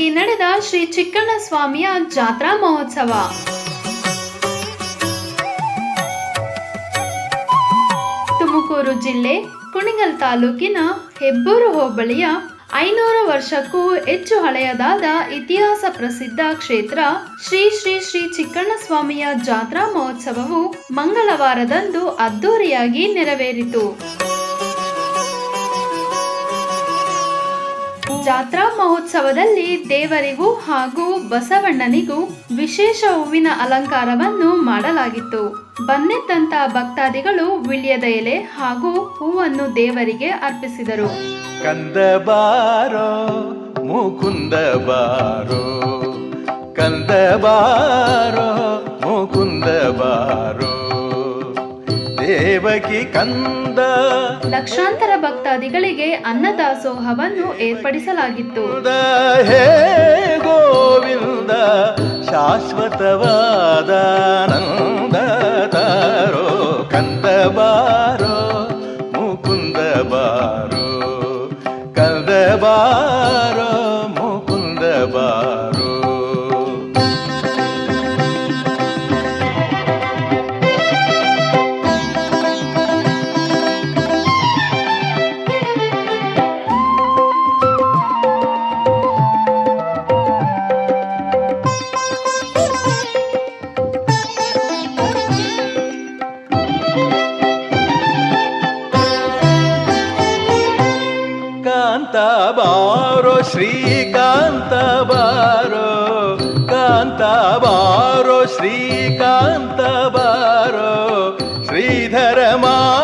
ಅದ್ದೂರಿಯಾಗಿ ನಡೆದ ಶ್ರೀ ಚಿಕ್ಕಣ್ಣ ಸ್ವಾಮಿಯ ಜಾತ್ರಾ ಮಹೋತ್ಸವ. ತುಮಕೂರು ಜಿಲ್ಲೆ ಕುಣಿಗಲ್ ತಾಲೂಕಿನ ಹೆಬ್ಬೂರು ಹೋಬಳಿಯ ಐನೂರು ವರ್ಷಕ್ಕೂ ಹೆಚ್ಚು ಹಳೆಯದಾದ ಇತಿಹಾಸ ಪ್ರಸಿದ್ಧ ಕ್ಷೇತ್ರ ಶ್ರೀ ಶ್ರೀ ಶ್ರೀ ಚಿಕ್ಕಣ್ಣ ಸ್ವಾಮಿಯ ಜಾತ್ರಾ ಮಹೋತ್ಸವವು ಮಂಗಳವಾರದಂದು ಅದ್ದೂರಿಯಾಗಿ ನೆರವೇರಿತು. ಜಾತ್ರಾ ಮಹೋತ್ಸವದಲ್ಲಿ ದೇವರಿಗೂ ಹಾಗೂ ಬಸವಣ್ಣನಿಗೂ ವಿಶೇಷ ಹೂವಿನ ಅಲಂಕಾರವನ್ನು ಮಾಡಲಾಗಿತ್ತು. ಬಂದಿದ್ದಂತ ಭಕ್ತಾದಿಗಳು ವಿಳ್ಯದ ಎಲೆ ಹಾಗೂ ಹೂವನ್ನು ದೇವರಿಗೆ ಅರ್ಪಿಸಿದರು. ಕಂದ ಬಾರೋ, ಮುಕುಂದ ಬಾರೋ, ಕಂದ ಬಾರೋ ದೇವಕಿ ಕಂದ. ಲಕ್ಷಾಂತರ ಭಕ್ತಾದಿಗಳಿಗೆ ಅನ್ನದಾಸೋಹವನ್ನು ಏರ್ಪಡಿಸಲಾಗಿತ್ತು. ಹೇ ಗೋವಿಂದ ಶಾಶ್ವತವಾದ ನಂದ ತಾರೋ ಕಂದ ಬಾರೋ श्रीधरमा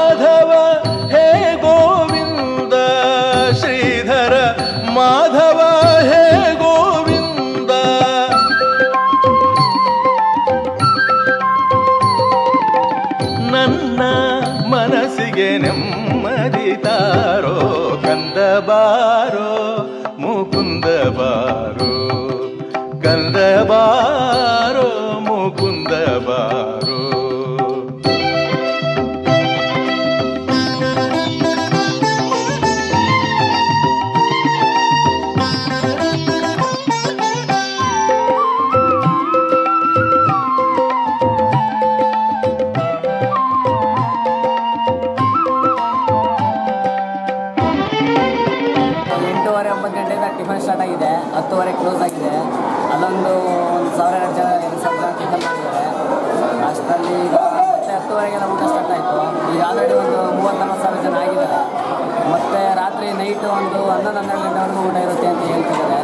ನೈಟು ಒಂದು ಹನ್ನೊಂದು ಹನ್ನೆರಡು ಗಂಟೆವರೆಗೂ ಊಟ ಇರುತ್ತೆ ಅಂತ ಹೇಳ್ತಿದ್ದಾರೆ.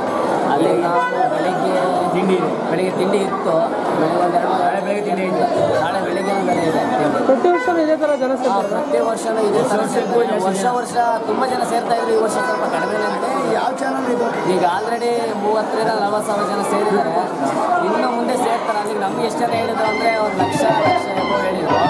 ಅಲ್ಲಿ ನಾವು ಬೆಳಿಗ್ಗೆ ತಿಂಡಿ ಬೆಳಿಗ್ಗೆ ತಿಂಡಿ ಇತ್ತು. ಬೆಳಿಗ್ಗೆ ಒಂದು ಎರಡು ನಾಳೆ ಬೆಳಿಗ್ಗೆ ತಿಂಡಿ ಇತ್ತು ನಾಳೆ ಬೆಳಿಗ್ಗೆ ಒಂದು ಇದೆ. ತಿಂಡಿ ಪ್ರತಿ ವರ್ಷ ಇದೇ ಥರ ಜನ ಪ್ರತಿ ವರ್ಷ ಇದೇ ಥರ. ವರ್ಷ ವರ್ಷ ತುಂಬ ಜನ ಸೇರ್ತಾ ಇದ್ರು. ಈ ವರ್ಷ ಸ್ವಲ್ಪ ಕಡಿಮೆ ಅಂತ ಯಾವ ಚಾನಲ್ ಇದು? ಈಗ ಆಲ್ರೆಡಿ ಮೂವತ್ತರಿಂದ ನಲವತ್ತು ಸಾವಿರ ಜನ ಸೇರಿದ್ದಾರೆ. ಇನ್ನು ಮುಂದೆ ಸೇರ್ತಾರೆ. ಅಲ್ಲಿಗೆ ನಮ್ಗೆ ಎಷ್ಟು ಜನ ಹೇಳಿದ್ರು ಅಂದರೆ ಒಂದು ಲಕ್ಷ ಲಕ್ಷ ಹೇಳಿದ್ರು.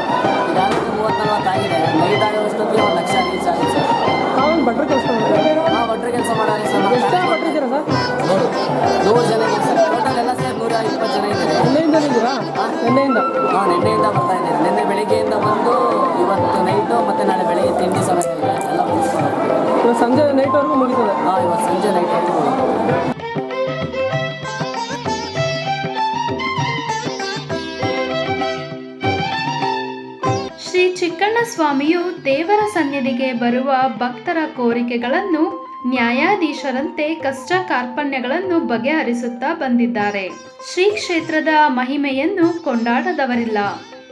ತಿಂಡಿ ಎಲ್ಲ ಮುಗಿಸ್ಕೊಂಡು ಸಂಜೆ ನೈಟ್ವರೆಗೂ ಮುಗಿತದೆ. ಹಾಂ ಇವತ್ತು ಸಂಜೆ ನೈಟ್ ಹೊರಟು ಶ್ರೀ ಚಿಕ್ಕಣ್ಣ ಸ್ವಾಮಿಯು ದೇವರ ಸನ್ನಿಧಿಗೆ ಬರುವ ಭಕ್ತರ ಕೋರಿಕೆಗಳನ್ನು ನ್ಯಾಯಾಧೀಶರಂತೆ ಕಷ್ಟ ಕಾರ್ಪಣ್ಯಗಳನ್ನು ಬಗೆಹರಿಸುತ್ತಾ ಬಂದಿದ್ದಾರೆ. ಶ್ರೀ ಕ್ಷೇತ್ರದ ಮಹಿಮೆಯನ್ನು ಕೊಂಡಾಡದವರಿಲ್ಲ.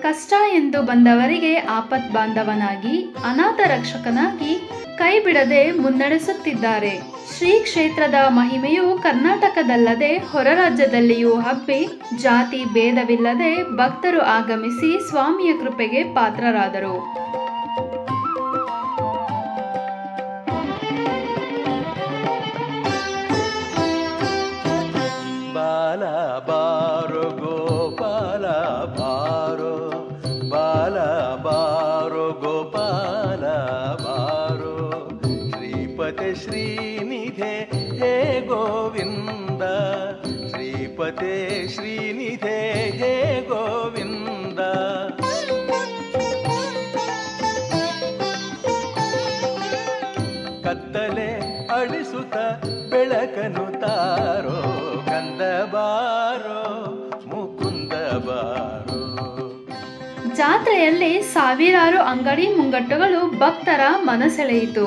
ಕಷ್ಟ ಎಂದು ಬಂದವರಿಗೆ ಆಪತ್ ಬಾಂಧವನಾಗಿ, ಅನಾಥ ರಕ್ಷಕನಾಗಿ ಕೈ ಬಿಡದೆ ಮುನ್ನಡೆಸುತ್ತಿದ್ದಾರೆ. ಶ್ರೀ ಕ್ಷೇತ್ರದ ಮಹಿಮೆಯು ಕರ್ನಾಟಕದಲ್ಲದೆ ಹೊರ ರಾಜ್ಯದಲ್ಲಿಯೂ ಹಬ್ಬಿ, ಜಾತಿ ಭೇದವಿಲ್ಲದೆ ಭಕ್ತರು ಆಗಮಿಸಿ ಸ್ವಾಮಿಯ ಕೃಪೆಗೆ ಪಾತ್ರರಾದರು. ತಾಳಿಸುತ್ತ ಬೆಳಕನು ತಾರೋ ಕಂದ ಬಾರೋ ಮುಕುಂದ ಬಾರೋ. ಜಾತ್ರೆಯಲ್ಲಿ ಸಾವಿರಾರು ಅಂಗಡಿ ಮುಂಗಟ್ಟುಗಳು ಭಕ್ತರ ಮನಸೆಳೆಯಿತು.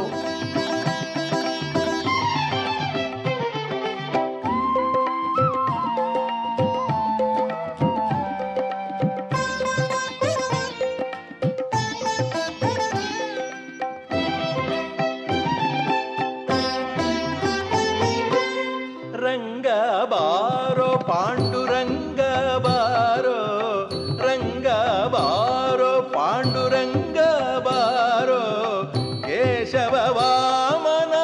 ಬಾರೋ ಪಾಂಡುರಂಗ ಬಾರೋ ರಂಗ ಬಾರೋ ಪಾಂಡುರಂಗ ಬಾರೋ ಕೇಶವ ವಾಮನ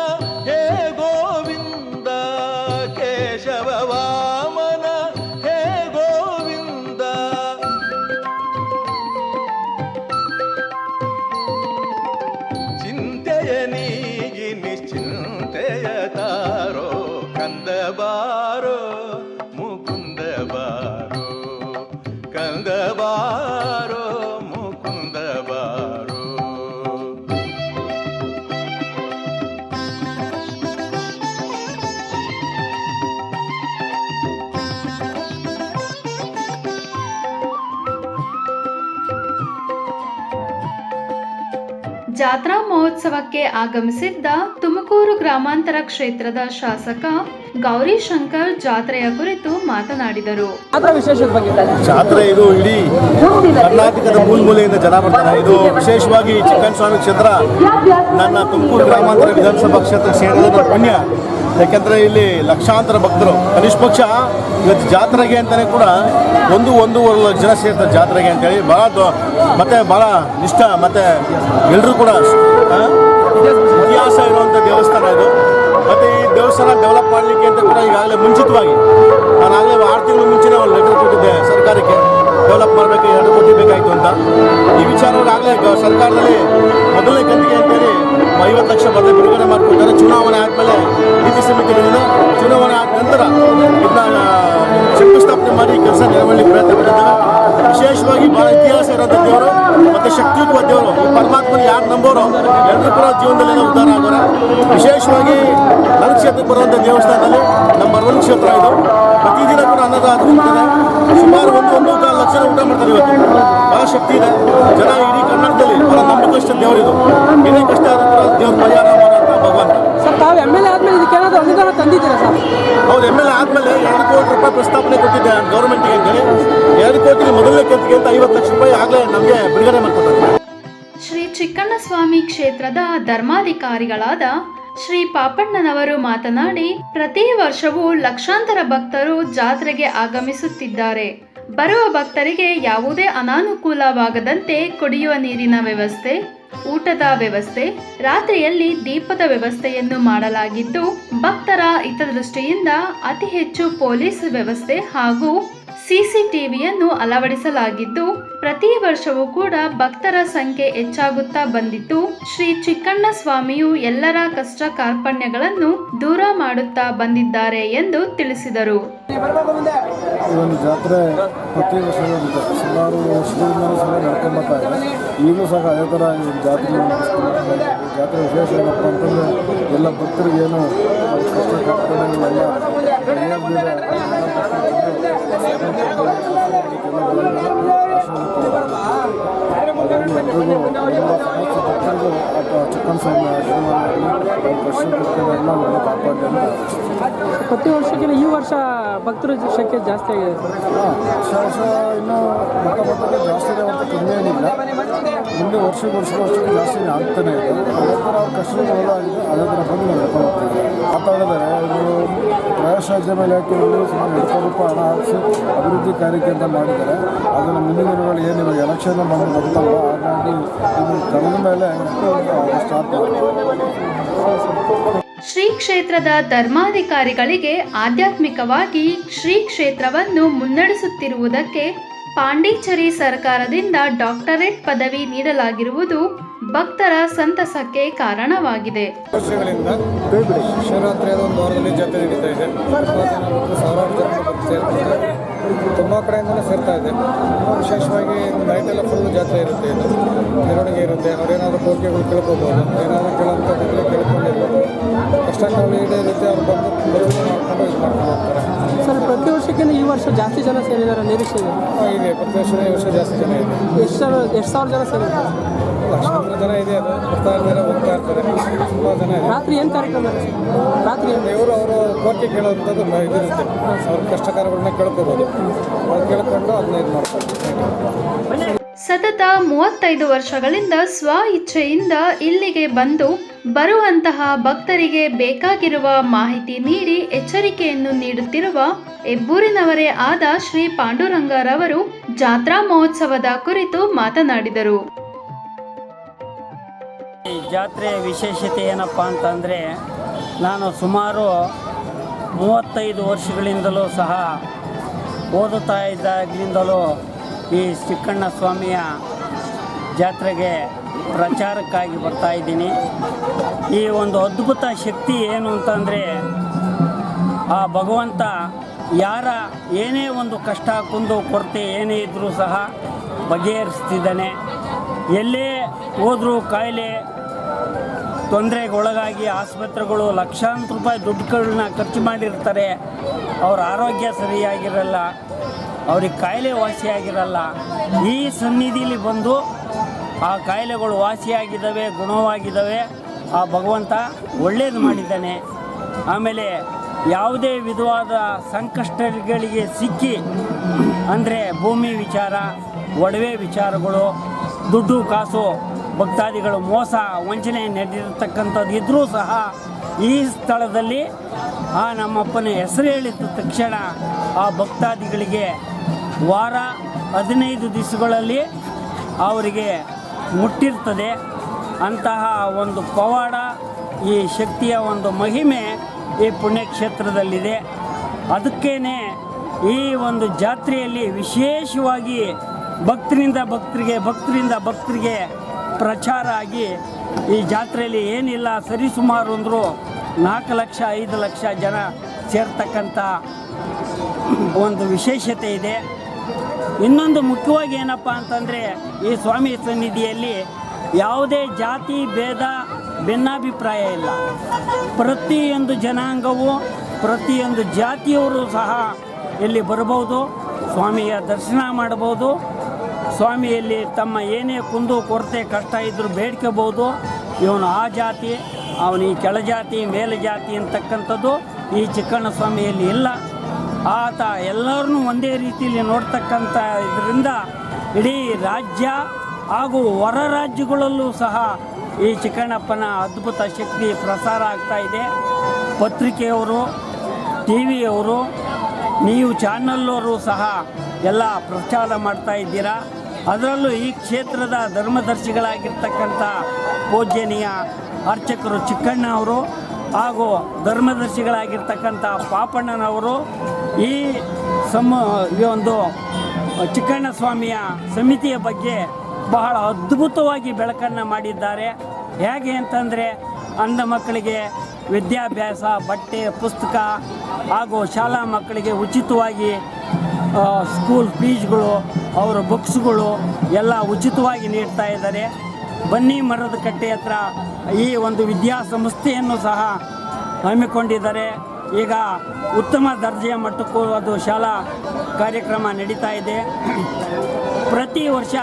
ಹೇ ಗೋವಿಂದ ಕೇಶವ ವಾಮನ ಹೇ ಗೋವಿಂದ ಚಿಂತೆಯ ನೀಗಿ ಜಾತ್ರಾ ಮಹೋತ್ಸವಕ್ಕೆ ಆಗಮಿಸಿದ್ದ ತುಮಕೂರು ಗ್ರಾಮಾಂತರ ಕ್ಷೇತ್ರದ ಶಾಸಕ ಗೌರಿ ಶಂಕರ್ ಜಾತ್ರೆಯ ಕುರಿತು ಮಾತನಾಡಿದರು. ಜಾತ್ರಾ ಇದು ಇಡೀ ಕರ್ನಾಟಕದ ಮೂಲ ಮೂಲೆಯಿಂದ ಜನ ಬರ್ತಾರೆ. ಇದು ವಿಶೇಷವಾಗಿ ಚಿಕ್ಕನ್ ಸ್ವಾಮಿ ಕ್ಷೇತ್ರ ನನ್ನ ತುಮಕೂರು ಗ್ರಾಮಾಂತರ ವಿಧಾನಸಭಾ ಕ್ಷೇತ್ರ ಸೇರಿದ ಪುಣ್ಯ. ಯಾಕೆಂದರೆ ಇಲ್ಲಿ ಲಕ್ಷಾಂತರ ಭಕ್ತರು. ಕನಿಷ್ಠ ಪಕ್ಷ ಇವತ್ತು ಜಾತ್ರೆಗೆ ಅಂತಲೇ ಕೂಡ ಒಂದು ಒಂದೂವರೆ ಲಕ್ಷ ಜನ ಸೇರ್ತಾರೆ ಜಾತ್ರೆಗೆ ಅಂತೇಳಿ. ಭಾಳ ಮತ್ತು ಭಾಳ ನಿಷ್ಠ, ಮತ್ತು ಎಲ್ಲರೂ ಕೂಡ ಇತಿಹಾಸ ಇರುವಂಥ ದೇವಸ್ಥಾನ ಇದು. ಮತ್ತು ಈ ದೇವಸ್ಥಾನ ಡೆವಲಪ್ ಮಾಡಲಿಕ್ಕೆ ಅಂತ ಕೂಡ ಈಗಾಗಲೇ ಮುಂಚಿತವಾಗಿ. ನಾನು ಆಗಲೇ ಆರು ತಿಂಗಳು ಮುಂಚೆನೇ ಒಂದು ಲೆಟರ್ ಕೊಟ್ಟಿದ್ದೆ ಸರ್ಕಾರಕ್ಕೆ. ಡೆವಲಪ್ ಮಾಡಬೇಕು, ಎರಡು ಕೋಟಿ ಬೇಕಾಯಿತು ಅಂತ. ಈ ವಿಚಾರವಾಗಿ ಆಗಲೇ ಸರ್ಕಾರದಲ್ಲಿ ಮೊದಲನೇ ಕಂತಿಗೆ ಅಂತೇಳಿ ಐವತ್ತು ಲಕ್ಷ ಬದಲು ಬಿಡುಗಡೆ ಮಾಡಿಕೊಡ್ತಾರೆ. ಚುನಾವಣೆ ಆದಮೇಲೆ ನೀತಿ ಸಮಿತಿಗಳಿಂದ ಚುನಾವಣೆ ಆದ ನಂತರ ಇದನ್ನ ಶಂಕುಸ್ಥಾಪನೆ ಮಾಡಿ ಕೆಲಸ ನಿರ್ವಹಣೆಗೆ ಪ್ರಯತ್ನ ಪಟ್ಟಿದ್ದೇವೆ ವಿಶೇಷವಾಗಿ ಬಹಳ ಇತಿಹಾಸ ಇರೋಂಥ ದೇವರು ಮತ್ತು ಶಕ್ತಿಯುತ ದೇವರು. ಪರಮಾತ್ಮನ ಯಾರು ನಂಬೋರು ಎಲ್ಲರೂ ಕೂಡ ಜೀವನದಲ್ಲಿ ಉದ್ಧಾರ ಆಗೋರೆ. ವಿಶೇಷವಾಗಿ ನನ್ನ ಕ್ಷೇತ್ರಕ್ಕೆ ಬರುವಂಥ ದೇವಸ್ಥಾನದಲ್ಲಿ ನಮ್ಮ ಮರವಳ್ಳಿ ಕ್ಷೇತ್ರ ಇದು. ಪ್ರತಿದಿನ ಕೂಡ ಅನ್ನದಾನ ಹೋಗ್ತದೆ ಸುಮಾರು ಒಂದು ಒಂದು ಕಾಲು ಲಕ್ಷ ಊಟ ಮಾಡ್ತಾರೆ ಇವತ್ತು. ಬಹಳ ಶಕ್ತಿ ಇದೆ. ಜನ ಇಡೀ ಕರ್ನಾಟಕದಲ್ಲಿ ಬಹಳ ನಂಬಿಕಷ್ಟ ದೇವರು ಇದು ಏನೇ ಕಷ್ಟ ಆದ್ರೂ ಕೂಡ ದೇವ್ರ ಪರಿಹಾರ ಮಾಡೋಂಥ ಭಗವಂತ. ಸರ್ ತಾವು ಎಂ ಎಲ್ ಎ ಆದ್ಮೇಲೆ ಇದಕ್ಕೆ ಏನಾದರೂ ಅನುದಾನ ತಂದಿದ್ದೀರಾ ಸರ್? ಹೌದು ಎಂ ಎಲ್ ಎ ಆದಮೇಲೆ ಎರಡು ಕೋಟಿ ರೂಪಾಯಿ ಪ್ರಸ್ತಾವನೆ ಕೊಟ್ಟಿದ್ದೆ ಗೌರ್ಮೆಂಟ್ಗೆ ಅಂತೇಳಿ. ಎರಡು ಕೋಟಿ ಮೊದಲನೇ ಕಂತಿಗೆ ಅಂತ ಐವತ್ತು ಲಕ್ಷ ರೂಪಾಯಿ ಆಗಲೇ ನಮಗೆ ಬಿಡುಗಡೆ ಮಾಡಿಕೊಟ್ಟಾರೆ ಶ್ರೀ ಚಿಕ್ಕಣ್ಣಸ್ವಾಮಿ ಕ್ಷೇತ್ರದ ಧರ್ಮಾಧಿಕಾರಿಗಳಾದ ಶ್ರೀ ಪಾಪಣ್ಣನವರು ಮಾತನಾಡಿ, ಪ್ರತಿ ವರ್ಷವೂ ಲಕ್ಷಾಂತರ ಭಕ್ತರು ಜಾತ್ರೆಗೆ ಆಗಮಿಸುತ್ತಿದ್ದಾರೆ. ಬರುವ ಭಕ್ತರಿಗೆ ಯಾವುದೇ ಅನಾನುಕೂಲವಾಗದಂತೆ ಕುಡಿಯುವ ನೀರಿನ ವ್ಯವಸ್ಥೆ, ಊಟದ ವ್ಯವಸ್ಥೆ, ರಾತ್ರಿಯಲ್ಲಿ ದೀಪದ ವ್ಯವಸ್ಥೆಯನ್ನು ಮಾಡಲಾಗಿದ್ದು, ಭಕ್ತರ ಹಿತದೃಷ್ಟಿಯಿಂದ ಅತಿ ಹೆಚ್ಚು ಪೊಲೀಸ್ ವ್ಯವಸ್ಥೆ ಹಾಗೂ ಸಿಸಿಟಿವಿಯನ್ನು ಅಳವಡಿಸಲಾಗಿದ್ದು, ಪ್ರತಿ ವರ್ಷವೂ ಕೂಡ ಭಕ್ತರ ಸಂಖ್ಯೆ ಹೆಚ್ಚಾಗುತ್ತಾ ಬಂದಿದ್ದು, ಶ್ರೀ ಚಿಕ್ಕಣ್ಣ ಸ್ವಾಮಿಯು ಎಲ್ಲರ ಕಷ್ಟ ಕಾರ್ಪಣ್ಯಗಳನ್ನು ದೂರ ಮಾಡುತ್ತಾ ಬಂದಿದ್ದಾರೆ ಎಂದು ತಿಳಿಸಿದರು. ಜಾತ್ರೆ ಪ್ರತಿ ವರ್ಷ ಎಲ್ಲ ஏய் ಕಷ್ಟ ಪ್ರತಿ ವರ್ಷಕ್ಕಿಂತ ಈ ವರ್ಷ ಭಕ್ತರ ಸಂಖ್ಯೆ ಜಾಸ್ತಿ ಆಗಿದೆ ವರ್ಷ ವರ್ಷ ಇನ್ನೂ ಕಮ್ಮಿ ಏನಿಲ್ಲ. ಮುಂದೆ ವರ್ಷ ವರ್ಷಕ್ಕೆ ಜಾಸ್ತಿ ಆಗ್ತಾನೆ ಇದೆ. ಕಷ್ಟಗಳೆಲ್ಲ ಆಗಿದೆ. ಅದೇ ಥರ ಬಂದು ನಡ್ಕೊಂಡು ಮಾತಾಡಿದರೆ ಎರಡು ರೂಪಾಯಿ ಹಣ ಹಾಕಿಸಿ ಅಭಿವೃದ್ಧಿ ಕಾರ್ಯಕ್ಕೆ ಅಂತ ಮಾಡಿದ್ದಾರೆ. ಅದನ್ನು ಮುಂದಿನ ದಿನಗಳು ಏನು ಎಲೆಕ್ಷನ್ ಬಂದು ಬಂತಲ್ಲ ಶ್ರೀ ಕ್ಷೇತ್ರದ ಧರ್ಮಾಧಿಕಾರಿಗಳಿಗೆ ಆಧ್ಯಾತ್ಮಿಕವಾಗಿ ಶ್ರೀ ಕ್ಷೇತ್ರವನ್ನು ಮುನ್ನಡೆಸುತ್ತಿರುವುದಕ್ಕೆ ಪಾಂಡಿಚೇರಿ ಸರ್ಕಾರದಿಂದ ಡಾಕ್ಟರೇಟ್ ಪದವಿ ನೀಡಲಾಗಿರುವುದು ಭಕ್ತರ ಸಂತಸಕ್ಕೆ ಕಾರಣವಾಗಿದೆ. ತುಂಬ ಕಡೆಯಿಂದಲೂ ಸೇರ್ತಾ ಇದೆ. ವಿಶೇಷವಾಗಿ ನೈಟೆಲ್ಲ ಫುಲ್ ಜಾತ್ರೆ ಇರುತ್ತೆ ಇದು. ಮೆರವಣಿಗೆ ಇರುತ್ತೆ. ಅವರೇನಾದರೂ ಕೋರಿಕೆಗಳು ಕೇಳ್ಕೊಬೋದು. ಏನಾದರೂ ಕೇಳೋಂಥ ಕೇಳ್ಕೊಂಡಿರ್ಬೋದು. ಅಷ್ಟೇ ನಾವು ಈಡೇರುತ್ತೆ ಅವ್ರು ಬಂದು ಬರೋದು ಮಾಡ್ಕೊಂಡು ಇದು ಮಾಡ್ಕೊಂಡು ಹೋಗ್ತಾರೆ. ಸರ್ ಪ್ರತಿ ವರ್ಷಕ್ಕಿಂತ ಈ ವರ್ಷ ಜಾಸ್ತಿ ಜನ ಸೇರಿದ್ದಾರೆ ನಿರೀಕ್ಷೆ ಇದೆ? ಇದೆ. ಪ್ರತಿ ವರ್ಷ ಈ ವರ್ಷ ಜಾಸ್ತಿ ಜನ ಇದೆ. ಎಷ್ಟು ಸಾವಿರ ಎಷ್ಟು ಸಾವಿರ ಜನ ಸೇರಿದ್ದಾರೆ? ಲಕ್ಷಾಂತರ ಜನ ಇದೆ ಅದು ಬರ್ತಾ ಇರ್ತಾರೆ ಹೋಗ್ತಾ ಇರ್ತಾರೆ. ತುಂಬ ಜನ ಇದೆ. ರಾತ್ರಿ ಏನು ಕಾರ್ಯಕ್ರಮ? ರಾತ್ರಿ ಏನು? ಅವರು ಕೋರಿಕೆ ಕೇಳುವಂಥದ್ದು ಇದಿರುತ್ತೆ ಅವ್ರ ಕಷ್ಟಕಾರಗಳನ್ನ ಕೇಳ್ಕೋಬೋದು. ಅವ್ರು ಕೇಳ್ಕೊಂಡು ಅದನ್ನ ಇದು ಮಾಡ್ತಾರೆ ಸತತ ಮೂವತ್ತೈದು ವರ್ಷಗಳಿಂದ ಸ್ವ ಇಚ್ಛೆಯಿಂದ ಇಲ್ಲಿಗೆ ಬಂದು ಬರುವಂತಹ ಭಕ್ತರಿಗೆ ಬೇಕಾಗಿರುವ ಮಾಹಿತಿ ನೀಡಿ ಎಚ್ಚರಿಕೆಯನ್ನು ನೀಡುತ್ತಿರುವ ಹೆಬ್ಬೂರಿನವರೇ ಆದ ಶ್ರೀ ಪಾಂಡುರಂಗರವರು ಜಾತ್ರಾ ಮಹೋತ್ಸವದ ಕುರಿತು ಮಾತನಾಡಿದರು. ಜಾತ್ರೆಯ ವಿಶೇಷತೆ ಏನಪ್ಪ ಅಂತಂದರೆ, ನಾನು ಸುಮಾರು ಮೂವತ್ತೈದು ವರ್ಷಗಳಿಂದಲೂ ಸಹ ಓದುತ್ತಾ ಇದ್ದಾಗಲಿಂದಲೂ ಈ ಚಿಕ್ಕಣ್ಣ ಸ್ವಾಮಿಯ ಜಾತ್ರೆಗೆ ಪ್ರಚಾರಕ್ಕಾಗಿ ಬರ್ತಾ ಇದ್ದೀನಿ. ಈ ಒಂದು ಅದ್ಭುತ ಶಕ್ತಿ ಏನು ಅಂತಂದರೆ, ಆ ಭಗವಂತ ಯಾರ ಏನೇ ಒಂದು ಕಷ್ಟ ಕುಂದು ಕೊರತೆ ಏನೇ ಇದ್ದರೂ ಸಹ ಬಗೆಹರಿಸ್ತಿದ್ದಾನೆ. ಎಲ್ಲೇ ಹೋದರೂ ಕಾಯಿಲೆ ತೊಂದರೆಗೆ ಒಳಗಾಗಿ ಆಸ್ಪತ್ರೆಗಳು ಲಕ್ಷಾಂತರ ರೂಪಾಯಿ ದುಡ್ಡುಗಳನ್ನ ಖರ್ಚು ಮಾಡಿರ್ತಾರೆ. ಅವ್ರ ಆರೋಗ್ಯ ಸರಿಯಾಗಿರಲ್ಲ, ಅವ್ರಿಗೆ ಕಾಯಿಲೆ ವಾಸಿಯಾಗಿರಲ್ಲ. ಈ ಸನ್ನಿಧಿಲಿ ಬಂದು ಆ ಕಾಯಿಲೆಗಳು ವಾಸಿಯಾಗಿದ್ದಾವೆ, ಗುಣವಾಗಿದ್ದಾವೆ. ಆ ಭಗವಂತ ಒಳ್ಳೇದು ಮಾಡಿದ್ದಾನೆ. ಆಮೇಲೆ ಯಾವುದೇ ವಿಧವಾದ ಸಂಕಷ್ಟಗಳಿಗೆ ಸಿಕ್ಕಿ, ಅಂದರೆ ಭೂಮಿ ವಿಚಾರ, ಒಡವೆ ವಿಚಾರಗಳು, ದುಡ್ಡು ಕಾಸು ಭಕ್ತಾದಿಗಳು ಮೋಸ, ವಂಚನೆ ನಡೆದಿರತಕ್ಕಂಥದ್ದು ಇದ್ದರೂ ಸಹ ಈ ಸ್ಥಳದಲ್ಲಿ ಆ ನಮ್ಮಪ್ಪನ ಹೆಸರು ಹೇಳಿದ ತಕ್ಷಣ ಆ ಭಕ್ತಾದಿಗಳಿಗೆ ವಾರ ಹದಿನೈದು ದಿವಸಗಳಲ್ಲಿ ಅವರಿಗೆ ಮುಟ್ಟಿರ್ತದೆ. ಅಂತಹ ಒಂದು ಪವಾಡ, ಈ ಶಕ್ತಿಯ ಒಂದು ಮಹಿಮೆ ಈ ಪುಣ್ಯಕ್ಷೇತ್ರದಲ್ಲಿದೆ. ಅದಕ್ಕೇ ಈ ಒಂದು ಜಾತ್ರೆಯಲ್ಲಿ ವಿಶೇಷವಾಗಿ ಭಕ್ತರಿಂದ ಭಕ್ತರಿಗೆ ಭಕ್ತರಿಂದ ಭಕ್ತರಿಗೆ ಪ್ರಚಾರ ಆಗಿ ಈ ಜಾತ್ರೆಯಲ್ಲಿ ಏನಿಲ್ಲ ಸರಿಸುಮಾರು ಅಂದರೂ ನಾಲ್ಕು ಲಕ್ಷ, ಐದು ಲಕ್ಷ ಜನ ಸೇರ್ತಕ್ಕಂಥ ಒಂದು ವಿಶೇಷತೆ ಇದೆ. ಇನ್ನೊಂದು ಮುಖ್ಯವಾಗಿ ಏನಪ್ಪ ಅಂತಂದರೆ ಈ ಸ್ವಾಮಿ ಸನ್ನಿಧಿಯಲ್ಲಿ ಯಾವುದೇ ಜಾತಿ, ಭೇದ, ಭಿನ್ನಾಭಿಪ್ರಾಯ ಇಲ್ಲ. ಪ್ರತಿಯೊಂದು ಜನಾಂಗವು, ಪ್ರತಿಯೊಂದು ಜಾತಿಯವರು ಸಹ ಇಲ್ಲಿ ಬರಬಹುದು, ಸ್ವಾಮಿಯ ದರ್ಶನ ಮಾಡಬಹುದು. ಸ್ವಾಮಿಯಲ್ಲಿ ತಮ್ಮ ಏನೇ ಕುಂದು ಕೊರತೆ ಕಷ್ಟ ಇದ್ದರೂ ಬೇಡ್ಕೋಬೋದು. ಇವನು ಆ ಜಾತಿ, ಅವನು ಈ ಕೆಳಜಾತಿ ಮೇಲುಜಾತಿ ಅಂತಕ್ಕಂಥದ್ದು ಈ ಚಿಕ್ಕಣ್ಣ ಸ್ವಾಮಿಯಲ್ಲಿ ಇಲ್ಲ. ಆತ ಎಲ್ಲರನ್ನೂ ಒಂದೇ ರೀತಿಯಲ್ಲಿ ನೋಡ್ತಕ್ಕಂಥ ಇದರಿಂದ ಇಡೀ ರಾಜ್ಯ ಹಾಗೂ ಹೊರ ರಾಜ್ಯಗಳಲ್ಲೂ ಸಹ ಈ ಚಿಕ್ಕಣ್ಣಪ್ಪನ ಅದ್ಭುತ ಶಕ್ತಿ ಪ್ರಸಾರ ಆಗ್ತಾ ಇದೆ. ಪತ್ರಿಕೆಯವರು ಟಿ ವಿಯವರು ನೀವು ಚಾನಲ್ಲವರು ಸಹ ಎಲ್ಲ ಪ್ರಚಾರ ಮಾಡ್ತಾ ಇದ್ದೀರಾ? ಅದರಲ್ಲೂ ಈ ಕ್ಷೇತ್ರದ ಧರ್ಮದರ್ಶಿಗಳಾಗಿರ್ತಕ್ಕಂಥ ಪೂಜ್ಯನೀಯ ಅರ್ಚಕರು ಚಿಕ್ಕಣ್ಣ ಅವರು ಹಾಗೂ ಧರ್ಮದರ್ಶಿಗಳಾಗಿರ್ತಕ್ಕಂಥ ಪಾಪಣ್ಣನವರು ಈ ಸಮ ಈ ಒಂದು ಚಿಕ್ಕಣ್ಣ ಸ್ವಾಮಿಯ ಸಮಿತಿಯ ಬಗ್ಗೆ ಬಹಳ ಅದ್ಭುತವಾಗಿ ಬೆಳಕನ್ನು ಮಾಡಿದ್ದಾರೆ. ಹೇಗೆ ಅಂತಂದರೆ ಅಂಧ ಮಕ್ಕಳಿಗೆ ವಿದ್ಯಾಭ್ಯಾಸ, ಬಟ್ಟೆ, ಪುಸ್ತಕ ಹಾಗೂ ಶಾಲಾ ಮಕ್ಕಳಿಗೆ ಉಚಿತವಾಗಿ ಸ್ಕೂಲ್ ಫೀಸ್ಗಳು ಅವರ ಬುಕ್ಸ್ಗಳು ಎಲ್ಲ ಉಚಿತವಾಗಿ ನೀಡ್ತಾ ಇದ್ದಾರೆ. ಬನ್ನಿ ಮರದ ಕಟ್ಟೆ ಹತ್ರ ಈ ಒಂದು ವಿದ್ಯಾಸಂಸ್ಥೆಯನ್ನು ಸಹ ಹಮ್ಮಿಕೊಂಡಿದ್ದಾರೆ. ಈಗ ಉತ್ತಮ ದರ್ಜೆಯ ಮಟ್ಟಕ್ಕೂ ಅದು ಶಾಲಾ ಕಾರ್ಯಕ್ರಮ ನಡೀತಾ ಇದೆ. ಪ್ರತಿ ವರ್ಷ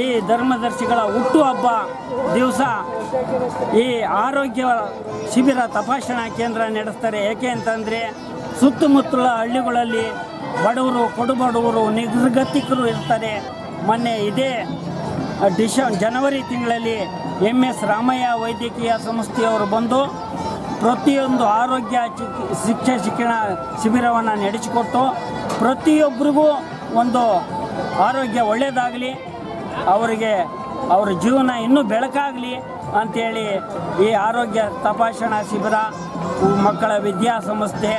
ಈ ಧರ್ಮದರ್ಶಿಗಳ ಹುಟ್ಟುಹಬ್ಬ ದಿವಸ ಈ ಆರೋಗ್ಯ ಶಿಬಿರ ತಪಾಸಣಾ ಕೇಂದ್ರ ನಡೆಸ್ತಾರೆ. ಏಕೆ ಅಂತಂದರೆ ಸುತ್ತಮುತ್ತಲ ಹಳ್ಳಿಗಳಲ್ಲಿ ಬಡವರು, ಕೊಡುಬಡವರು, ನಿರ್ಗತಿಕರು ಇರ್ತಾರೆ. ಮೊನ್ನೆ ಇದೇ ಡಿಶ, ಜನವರಿ ತಿಂಗಳಲ್ಲಿ ಎಂ ಎಸ್ ರಾಮಯ್ಯ ವೈದ್ಯಕೀಯ ಸಂಸ್ಥೆಯವರು ಬಂದು ಪ್ರತಿಯೊಂದು ಆರೋಗ್ಯ ಚಿಕ್ ಶಿಕ್ಷಣ ಶಿಕ್ಷಣ ಶಿಬಿರವನ್ನು ನಡೆಸಿಕೊಟ್ಟು ಪ್ರತಿಯೊಬ್ಬರಿಗೂ ಒಂದು ಆರೋಗ್ಯ ಒಳ್ಳೆಯದಾಗಲಿ ಅವರಿಗೆ ಅವರ ಜೀವನ ಇನ್ನೂ ಬೆಳಕಾಗಲಿ ಅಂಥೇಳಿ ಈ ಆರೋಗ್ಯ ತಪಾಸಣಾ ಶಿಬಿರ, ಮಕ್ಕಳ ವಿದ್ಯಾಸಂಸ್ಥೆ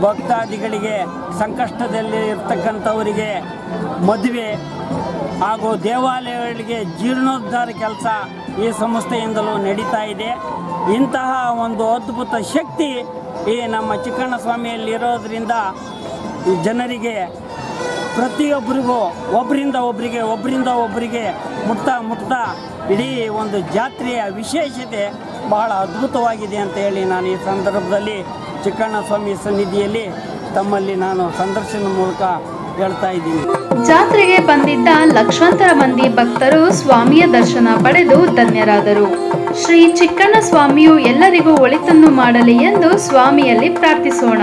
ಭಕ್ತಾದಿಗಳಿಗೆ ಸಂಕಷ್ಟದಲ್ಲಿ ಇರ್ತಕ್ಕಂಥವರಿಗೆ ಮದುವೆ ಹಾಗೂ ದೇವಾಲಯಗಳಿಗೆ ಜೀರ್ಣೋದ್ಧಾರ ಕೆಲಸ ಈ ಸಂಸ್ಥೆಯಿಂದಲೂ ನಡೀತಾ ಇದೆ. ಇಂತಹ ಒಂದು ಅದ್ಭುತ ಶಕ್ತಿ ಈ ನಮ್ಮ ಚಿಕ್ಕಣ್ಣ ಸ್ವಾಮಿಯಲ್ಲಿ ಇರೋದರಿಂದ ಜನರಿಗೆ ಪ್ರತಿಯೊಬ್ಬರಿಗೂ ಒಬ್ಬರಿಂದ ಒಬ್ಬರಿಗೆ ಒಬ್ಬರಿಂದ ಒಬ್ಬರಿಗೆ ಮುಟ್ತಾ ಮುಟ್ತಾ ಇಡೀ ಒಂದು ಜಾತ್ರೆಯ ವಿಶೇಷತೆ ಬಹಳ ಅದ್ಭುತವಾಗಿದೆ ಅಂತ ಹೇಳಿ ನಾನು ಈ ಸಂದರ್ಭದಲ್ಲಿ ಚಿಕ್ಕಣ್ಣ ಸ್ವಾಮಿ ಸನ್ನಿಧಿಯಲ್ಲಿ ತಮ್ಮಲ್ಲಿ ನಾನು ಸಂದರ್ಶನ ಮೂಲಕ ಹೇಳ್ತಾ ಇದ್ದೀನಿ. ಜಾತ್ರೆಗೆ ಬಂದಿದ್ದ ಲಕ್ಷಾಂತರ ಮಂದಿ ಭಕ್ತರು ಸ್ವಾಮಿಯ ದರ್ಶನ ಪಡೆದು ಧನ್ಯರಾದರು. ಶ್ರೀ ಚಿಕ್ಕಣ್ಣ ಸ್ವಾಮಿಯು ಎಲ್ಲರಿಗೂ ಒಳಿತನ್ನು ಮಾಡಲಿ ಎಂದು ಸ್ವಾಮಿಯಲ್ಲಿ ಪ್ರಾರ್ಥಿಸೋಣ.